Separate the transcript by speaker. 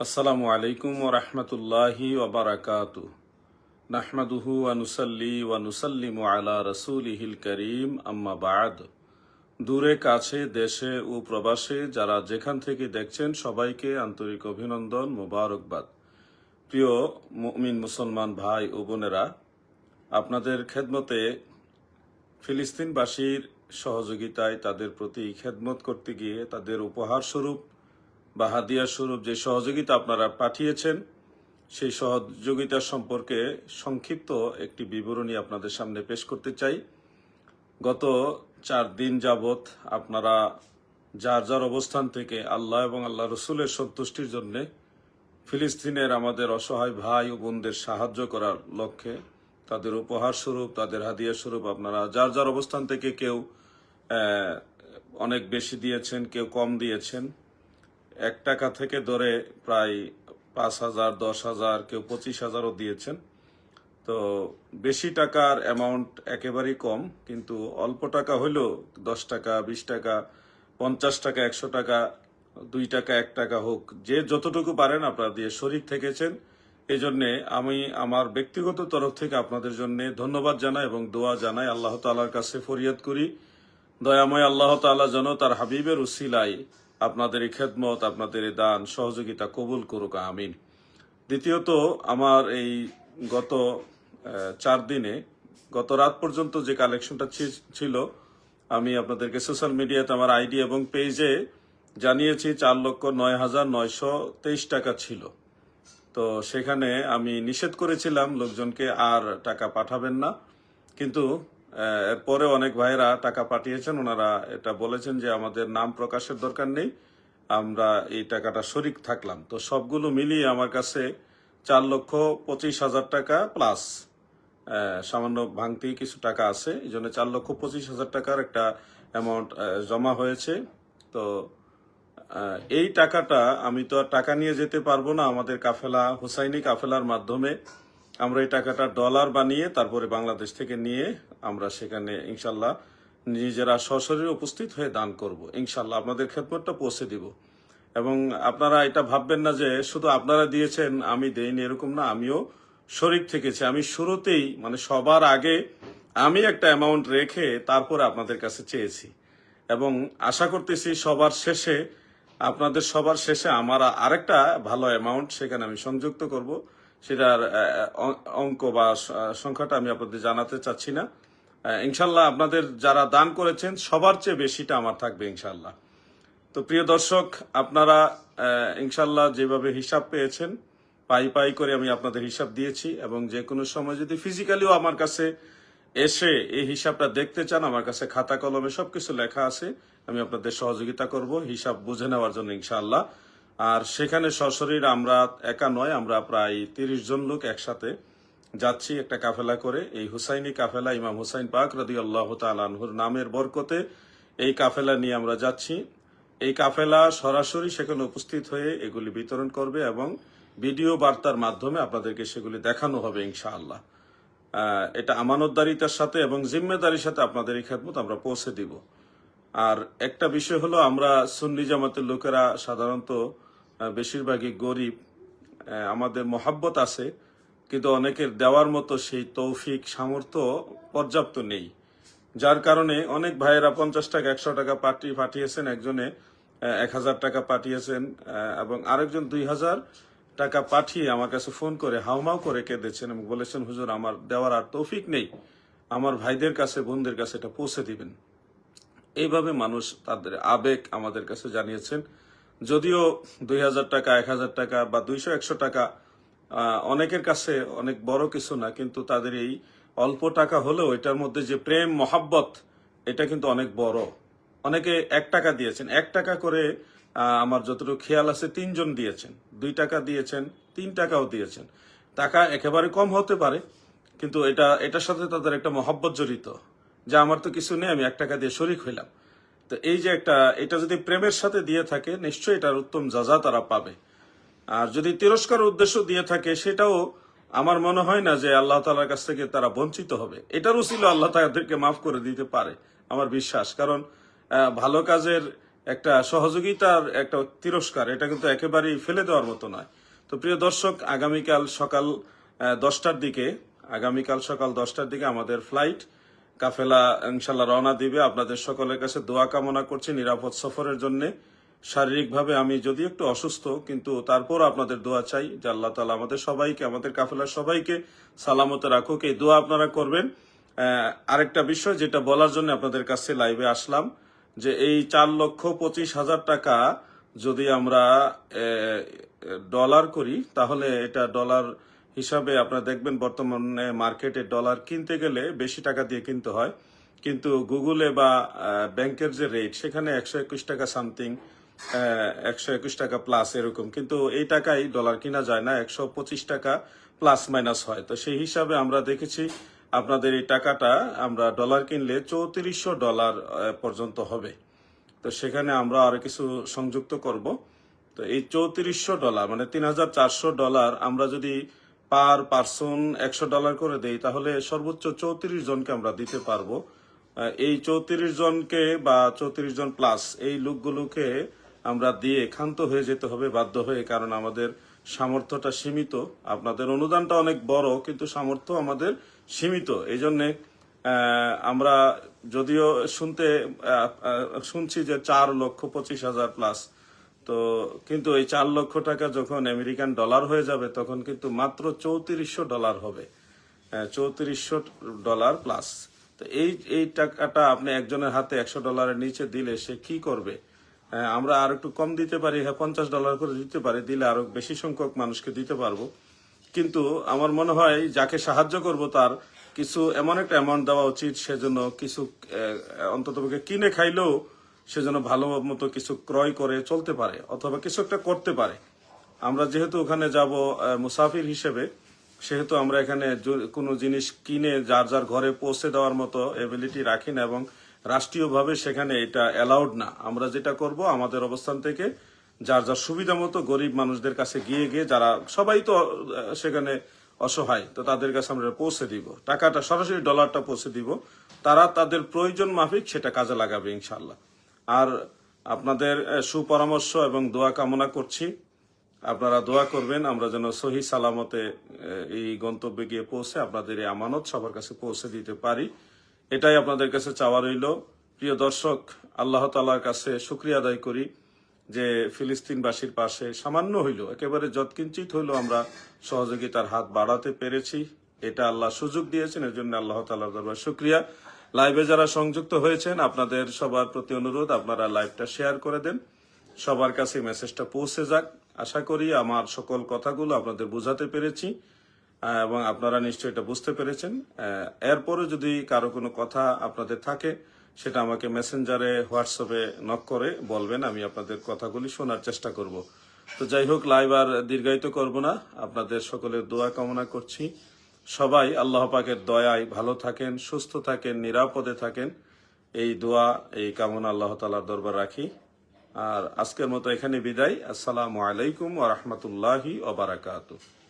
Speaker 1: আসসালামু আলাইকুম ওরহমতুল্লাহি ওবরাকাতু নাহমাদুহু আনুসাল্লি ওয়ানুসাল্লিমু আলা রসুলিহিল করিম, আম্মা বাদ। দূরে, কাছে, দেশে ও প্রবাসে যারা যেখান থেকে দেখছেন, সবাইকে আন্তরিক অভিনন্দন মোবারকবাদ। প্রিয় মুমিন মুসলমান ভাই ও বোনেরা, আপনাদের খেদমতে ফিলিস্তিনবাসীর সহযোগিতায় তাদের প্রতি খেদমত করতে গিয়ে তাদের উপহার স্বরূপ বা হাদিয়া স্বরূপ যে সহযোগিতা আপনারা পাঠিয়েছেন, সেই সহযোগিতা সম্পর্কে সংক্ষিপ্ত একটি বিবরণী আপনাদের সামনে পেশ করতে চাই। গত চার দিন যাবৎ আপনারা যার যার অবস্থান থেকে আল্লাহ এবং আল্লাহ রসুলের সন্তুষ্টির জন্যে ফিলিস্তিনের আমাদের অসহায় ভাই ও বোনদের সাহায্য করার লক্ষ্যে তাদের উপহার স্বরূপ, তাদের হাদিয়া স্বরূপ আপনারা যার যার অবস্থান থেকে কেউ অনেক বেশি দিয়েছেন, কেউ কম দিয়েছেন। এক টাকা থেকে ধরে প্রায় পাঁচ হাজার, দশ হাজার, কেউ পঁচিশ হাজারও দিয়েছেন। তো বেশি টাকার অ্যামাউন্ট একেবারেই কম, কিন্তু অল্প টাকা হইলেও দশ টাকা, বিশ টাকা, পঞ্চাশ টাকা, একশো টাকা, দুই টাকা, এক টাকা হোক, যে যতটুকু পারেন আপনারা দিয়ে শরিক থেকেছেন। এই জন্যে আমি আমার ব্যক্তিগত তরফ থেকে আপনাদের জন্য ধন্যবাদ জানাই এবং দোয়া জানাই আল্লাহ তালার কাছে ফরিয়াদ করি। দয়াময় আল্লাহ তাআলা যেন তার হাবিবের উসিলাই আপনাদের এই খেদমত আপনাদের এই দান, সহযোগিতা কবুল করুক, আমিন। দ্বিতীয়ত, আমার এই গত চার দিনে, গত রাত পর্যন্ত যে কালেকশনটা ছিল, আমি আপনাদেরকে সোশ্যাল মিডিয়াতে আমার আইডি এবং পেজে জানিয়েছি চার লক্ষ নয় হাজার নয়শো তেইশ টাকা ছিল। তো সেখানে আমি নিষেধ করেছিলাম, লোকজনকে আর টাকা পাঠাবেন না। কিন্তু এরপরে অনেক ভাইরা টাকা পাঠিয়েছেন। ওনারা এটা বলেছেন যে আমাদের নাম প্রকাশের দরকার নেই। আমরা এই টাকাটা শরিক থাকলাম। তো সবগুলো মিলিয়ে আমার কাছে চার লক্ষ পঁচিশ হাজার টাকা প্লাস সামান্য ভাঙতি কিছু টাকা আছে। এই জন্য চার লক্ষ পঁচিশ হাজার টাকার একটা অ্যামাউন্ট জমা হয়েছে। তো এই টাকাটা আমি তো আর টাকা নিয়ে যেতে পারব না আমাদের কাফেলা, হুসাইনি কাফেলার মাধ্যমে। আমরা এই টাকাটা ডলার বানিয়ে তারপরে বাংলাদেশ থেকে নিয়ে আমরা সেখানে ইনশাল্লাহ নিজেরা সশরীরে উপস্থিত হয়ে দান করব। ইনশাল্লাহ আপনাদের খেদমতটা পৌঁছে দিব। এবং আপনারা এটা ভাববেন না যে শুধু আপনারা দিয়েছেন, আমি দেইনি, এরকম না, আমিও শরিক থেকেছি। আমি শুরুতেই মানে সবার আগে আমি একটা অ্যামাউন্ট রেখে তারপরে আপনাদের কাছে চেয়েছি। এবং আশা করতেছি সবার শেষে, আপনাদের সবার শেষে আমার আরেকটা ভালো অ্যামাউন্ট সেখানে আমি সংযুক্ত করব। সেটার অঙ্ক বা সংখ্যাটা আমি আপনাদের জানাতে চাচ্ছি না। ইনশাল্লাহ আপনাদের যারা দান করেছেন, সবার চেয়ে বেশিটা আমার থাকবে ইনশাল্লাহ তো প্রিয় দর্শক, আপনারা ইনশাল্লাহ যেভাবে হিসাব পেয়েছেন, পাই পাই করে আমি আপনাদের হিসাব দিয়েছি এবং যে কোনো সময় যদি ফিজিক্যালিও আমার কাছে এসে এই হিসাবটা দেখতে চান, আমার কাছে খাতা কলমে সবকিছু লেখা আছে, আমি আপনাদের সহযোগিতা করব, হিসাব বুঝে নেওয়ার জন্য ইনশাআল্লাহ। আর সেখানে সশরীর আমরা একা নয়, আমরা প্রায় তিরিশ জন লোক একসাথে যাচ্ছি একটা কাফেলা করে। এই হুসাইনি কাফেলা ইমাম হুসাইন পাক রদি আল্লাহ তালহুর নামের বরকতে এই কাফেলা নিয়ে আমরা যাচ্ছি। এই কাফেলা সরাসরি সেখানে উপস্থিত হয়ে এগুলি বিতরণ করবে এবং ভিডিও বার্তার মাধ্যমে আপনাদেরকে সেগুলি দেখানো হবে ইনশাআল্লাহ। এটা আমানতদারিতার সাথে এবং জিম্মেদারির সাথে আপনাদের এই খেদমত আমরা পৌঁছে দিব। আর একটা বিষয় হলো, আমরা সুন্নি জামাতের লোকেরা সাধারণত বেশিরভাগই গরিব আমাদের মহাব্বত আছে কিন্তু অনেকের দেওয়ার মতো সেই তৌফিক, সামর্থ্য পর্যাপ্ত নেই। যার কারণে অনেক ভাইয়েরা পঞ্চাশ টাকা, একশো টাকা পাঠিয়ে পাঠিয়েছেন, একজনে এক হাজার টাকা পাঠিয়েছেন এবং আরেকজন দুই হাজার টাকা পাঠিয়ে আমার কাছে ফোন করে হাউমাউ করে কেঁদেছেন এবং বলেছেন, হুজুর, আমার দেওয়ার আর তৌফিক নেই। আমার ভাইদের কাছে, বোনদের কাছে এটা পৌঁছে দিবেন। এইভাবে মানুষ তাদের আবেগ আমাদের কাছে জানিয়েছেন। যদিও দুই হাজার টাকা, এক হাজার টাকা বা দুইশো, একশো টাকা অনেকের কাছে অনেক বড় কিছু না, কিন্তু তাদের এই অল্প টাকা হলেও এটার মধ্যে যে প্রেম, মহাব্বত, এটা কিন্তু অনেক বড়। অনেকে এক টাকা দিয়েছেন। এক টাকা করে আমার যতটুকু খেয়াল আছে, তিনজন দিয়েছেন। দুই টাকা দিয়েছেন, তিন টাকাও দিয়েছেন। টাকা একেবারে কম হতে পারে, কিন্তু এটা, এটার সাথে তাদের একটা মহব্বত জড়িত, যে আমার তো কিছু নেই, আমি এক টাকা দিয়ে শরিক হইলাম। তো এই যে একটা, এটা যদি প্রেমের সাথে দিয়ে থাকে, নিশ্চয়ই এটার উত্তম যাজা তারা পাবে। আর যদি তিরস্কার উদ্দেশ্য দিয়ে থাকে, সেটাও আমার মনে হয় না যে আল্লাহ তালার কাছ থেকে তারা বঞ্চিত হবে। এটারও ছিল আল্লাহ তাদেরকে মাফ করে দিতে পারে, আমার বিশ্বাস। কারণ ভালো কাজের একটা সহযোগিতার একটা তিরস্কার, এটা কিন্তু একেবারেই ফেলে দেওয়ার মতো নয়। তো প্রিয় দর্শক, আগামীকাল সকাল দশটার দিকে, আগামীকাল সকাল দশটার দিকে আমাদের ফ্লাইট, কাফেলা ইনশাল্লাহ রওনা দিবে। আপনাদের সকলের কাছে দোয়া কামনা করছি নিরাপদ সফরের জন্য। শারীরিকভাবে আমি যদি একটু অসুস্থ, কিন্তু তারপর আপনাদের দোয়া চাই যে আল্লাহ তালা আমাদের সবাইকে, আমাদের কাফেলার সবাইকে সালামতে রাখুক। এই দোয়া আপনারা করবেন। আরেকটা বিষয় যেটা বলার জন্য আপনাদের কাছে লাইভে আসলাম, যে এই চার লক্ষ পঁচিশ হাজার টাকা যদি আমরা ডলার করি, তাহলে এটা ডলার হিসাবে আপনারা দেখবেন বর্তমানে মার্কেটে ডলার কিনতে গেলে বেশি টাকা দিয়ে কিনতে হয়। কিন্তু গুগলে বা ব্যাংকের যে রেট, সেখানে একশো একুশ টাকা সামথিং একশো একুশ টাকা প্লাস এরকম। কিন্তু এই টাকাই ডলার কিনা যায় না, একশো পঁচিশ টাকা প্লাস মাইনাস হয়। তো সেই হিসাবে আমরা দেখেছি আপনাদের এই টাকাটা আমরা ডলার কিনলে চৌত্রিশশো ডলার পর্যন্ত হবে। তো সেখানে আমরা আরও কিছু সংযুক্ত করব। তো এই চৌত্রিশশো ডলার মানে তিন হাজার চারশো ডলার আমরা যদি পার পার্সন একশো ডলার করে দেই, তাহলে সর্বোচ্চ চৌত্রিশ জনকে আমরা দিতে পারব। এই চৌত্রিশ জনকে বা চৌত্রিশ জন প্লাস এই লোকগুলোকে আমরা দিয়ে ক্ষান্ত হয়ে যেতে হবে, বাধ্য হয়ে, কারণ আমাদের সামর্থ্যটা সীমিত। আপনাদের অনুদানটা অনেক বড়, কিন্তু সামর্থ্য আমাদের সীমিত। এই জন্যে আমরা যদিও শুনতে শুনছি যে চার লক্ষ পঁচিশ হাজার প্লাস তো কিন্তু এই চার লক্ষ টাকা যখন আমেরিকান ডলার হয়ে যাবে, তখন কিন্তু মাত্র চৌত্রিশশো ডলার হবে। চৌত্রিশশো ডলার প্লাস তো এই এই টাকাটা আপনি একজনের হাতে একশো ডলারের নিচে দিলে সে কি করবে? আমরা আর একটু কম দিতে পারি হ্যাঁ পঞ্চাশ ডলার করে দিতে পারি, দিলে আরও বেশি সংখ্যক মানুষকে দিতে পারব। কিন্তু আমার মনে হয় যাকে সাহায্য করব তার কিছু এমন একটা অ্যামাউন্ট দেওয়া উচিত সেজন্য কিছু অন্তত কিনে খাইলেও সেজন্য ভালো মতো কিছু ক্রয় করে চলতে পারে, অথবা কিছু একটা করতে পারে। আমরা যেহেতু ওখানে যাব মুসাফির হিসেবে, সেহেতু আমরা এখানে কোনো জিনিস কিনে, যার যার ঘরে পৌঁছে দেওয়ার মতো এবিলিটি রাখি না, এবং রাষ্ট্রীয়ভাবে সেখানে এটা অ্যালাউড না। আমরা যেটা করব, আমাদের অবস্থান থেকে যার যার সুবিধা মতো গরিব মানুষদের কাছে গিয়ে গিয়ে যারা, সবাই তো সেখানে অসহায়, তো তাদের কাছে আমরা পৌঁছে দিব। টাকাটা, সরাসরি ডলারটা পৌঁছে দিব। তারা তাদের প্রয়োজন মাফিক সেটা কাজে লাগাবে ইনশাল্লাহ আর আপনাদের সুপরামর্শ এবং দোয়া কামনা করছি। আপনারা দোয়া করবেন, আমরা যেন সহি সালামতে এই গন্তব্যে গিয়ে পৌঁছে, আপনাদের এই আমানত সবার কাছে পৌঁছে দিতে পারি। এটাই আপনাদের কাছে চাওয়া রইল। প্রিয় দর্শক, আল্লাহ তালার কাছে শুক্রিয়া আদায় করি যে ফিলিস্তিনবাসীর পাশে সামান্য হইল, একেবারে যৎকিঞ্চিত হইল আমরা সহযোগিতার হাত বাড়াতে পেরেছি। এটা আল্লাহ সুযোগ দিয়েছেন এর জন্য আল্লাহ তালার দরবার শুক্রিয়া। লাইভে যারা সংযুক্ত হয়েছেন, আপনাদের সবার প্রতি অনুরোধ, আপনারা লাইভটা শেয়ার করে দেন। সবার কাছে মেসেজটা পৌঁছে যাক। আশা করি আমার সকল কথাগুলো আপনাদের বোঝাতে পেরেছি। এবং আপনারা নিশ্চয়ই এটা বুঝতে পেরেছেন। এরপরে যদি কারও কোনো কথা আপনাদের থাকে, সেটা আমাকে মেসেঞ্জারে, হোয়াটসঅ্যাপে নক করে বলবেন, আমি আপনাদের কথাগুলি শোনার চেষ্টা করব। তো যাই হোক, লাইভ আর দীর্ঘায়িত করব না। আপনাদের সকলের দোয়া কামনা করছি। সবাই আল্লাহ পাকের দয়ায় ভালো থাকেন, সুস্থ থাকেন, নিরাপদে থাকেন। এই দোয়া, এই কামনা আল্লাহ তালার দরবার রাখি। আর আজকের মতো এখানে বিদায়। আসসালামু আলাইকুম ওয়া রাহমাতুল্লাহি ওয়া বারাকাতুহু।